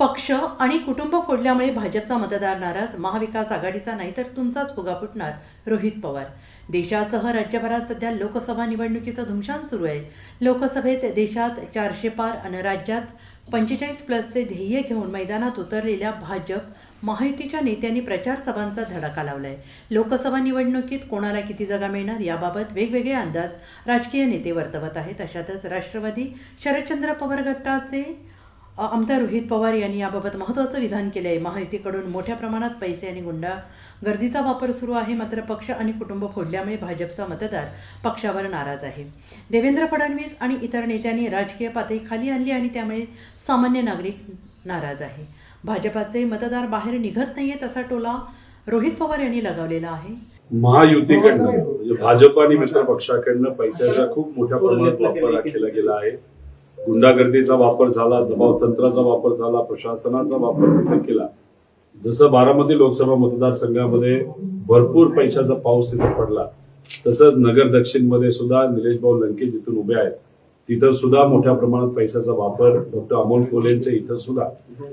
पक्ष आणि कुटुंब फोडल्यामुळे भाजपचा मतदार नाराज महाविकास आघाडीचा नाही तर तुमचाच फुगा फुटणार रोहित पवार. देशासह राज्यभरात सध्या लोकसभा निवडणुकीचा धुमशान सुरू आहे. लोकसभेत देशात चारशे पार आणि राज्यात पंचेचाळीस प्लसचे ध्येय घेऊन मैदानात उतरलेल्या भाजप महायुतीच्या नेत्यांनी प्रचार सभांचा धडाका लावलाय. लोकसभा निवडणुकीत कोणाला किती जागा मिळणार याबाबत वेगवेगळे अंदाज राजकीय नेते वर्तवत आहेत. अशातच राष्ट्रवादी शरदचंद्र पवार गटाचे आमदार रोहित पवार यांनी याबाबत महत्त्वाचं विधान केलं आहे महायुतीकडून मोठ्या प्रमाणात पैसे आणि गुंडा गर्दीचा वापर सुरू आहे मात्र पक्ष आणि कुटुंब फोडल्यामुळे भाजपचा मतदार पक्षावर नाराज आहे. देवेंद्र फडणवीस आणि इतर नेत्यांनी राजकीय पातळी खाली आणली आणि त्यामुळे सामान्य नागरिक नाराज आहे. भाजपाचे मतदार बाहेर निघत नाहीयेत असा टोला रोहित पवार यांनी लगावलेला आहे. महायुतीकडनं म्हणजे भाजप आणि मित्र पक्षाकडनं पैशाचा खूप मोठ्या प्रमाणात वापर केला गेला आहे. गुंडागर्दीचा वापर झाला दबाव तंत्राचा वापर झाला प्रशासनाचा वापर तिथे केला. जसं बारामती लोकसभा मतदारसंघामध्ये भरपूर पैशाचा पाऊस तिथे पडला तसंच नगर दक्षिणमध्ये सुद्धा निलेश भाऊ लंके जिथून उभे आहेत तिथं सुद्धा मोठ्या प्रमाणात पैशाचा वापर डॉक्टर अमोल कोलेंचे इथं सुद्धा.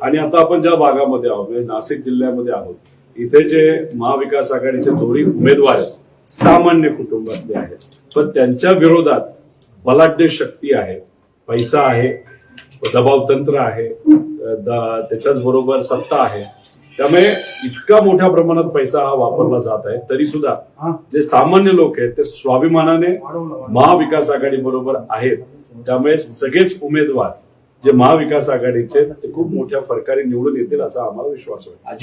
आणि आता आपण ज्या भागामध्ये आहोत म्हणजे नाशिक जिल्ह्यामध्ये आहोत इथे जे महाविकास आघाडीचे दोन्ही उमेदवार सामान्य कुटुंबातले आहेत पण त्यांच्या विरोधात बलाढ्य शक्ती आहे. पैसा आहे दबाव तंत्र आहे त्याच्याच बरोबर सत्ता आहे. त्यामुळे इतका मोठ्या प्रमाणात पैसा हा वापरला जात आहे तरी सुद्धा जे सामान्य लोक आहेत ते स्वाभिमानाने महाविकास आघाडी बरोबर आहेत. त्यामुळे सगळेच उमेदवार जे महाविकास आघाडीचे ते खूप मोठ्या फरकाने निवडून येतील असा आम्हाला विश्वास वाटतो.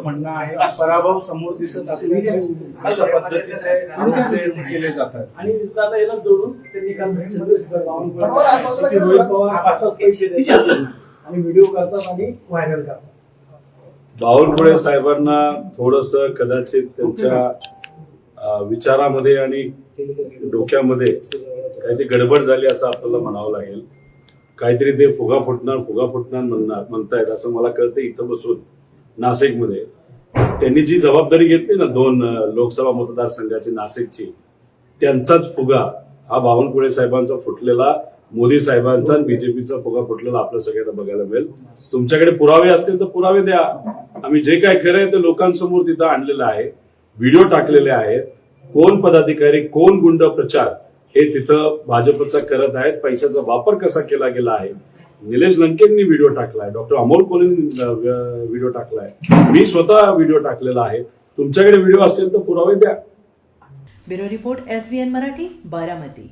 म्हणणं आहे की पराभव समोर दिसत असल्याने अशा पद्धतीचे केले जातात. आणि दादा याला जोडून त्यांनी काल रोहित पवार असाच पैसे देतात. आणि व्हिडिओ करतात आणि व्हायरल करतात. बावनकुळे साहेबांना थोडस कदाचित त्यांच्या विचारामध्ये आणि डोक्यामध्ये काहीतरी गडबड झाली असं आपल्याला म्हणावं लागेल. काहीतरी ते फुगा फुटणार फुगा फुटणार म्हणणार म्हणतायत असं मला कळतं इथं बसून नाशिकमध्ये. त्यांनी जी जबाबदारी घेतली ना दोन लोकसभा मतदारसंघाची नाशिकची त्यांचाच फुगा हा बावनकुळे साहेबांचा फुटलेला मोदी साहेबांचा आणि बीजेपीचा फुगा फुटलेला आपल्या सगळ्यांना बघायला मिळेल. तुमच्याकडे पुरावे असतील तर पुरावे द्या. आम्ही जे काय खरं आहे ते लोकांसमोर तिथं आणलेलं आहे. व्हिडिओ टाकलेले आहेत. कोण पदाधिकारी कोण गुंड प्रचार हे तिथं भाजपचा करत आहेत. पैशाचा वापर कसा केला गेला आहे? निलेश लंकेंनी व्हिडिओ टाकलाय. डॉक्टर अमोल कोलेंनी व्हिडिओ टाकलाय. मी स्वतः व्हिडिओ टाकलेला आहे. तुमच्याकडे व्हिडिओ असेल तर पुरावे द्या. Bureau report S B N Marathi Baramati.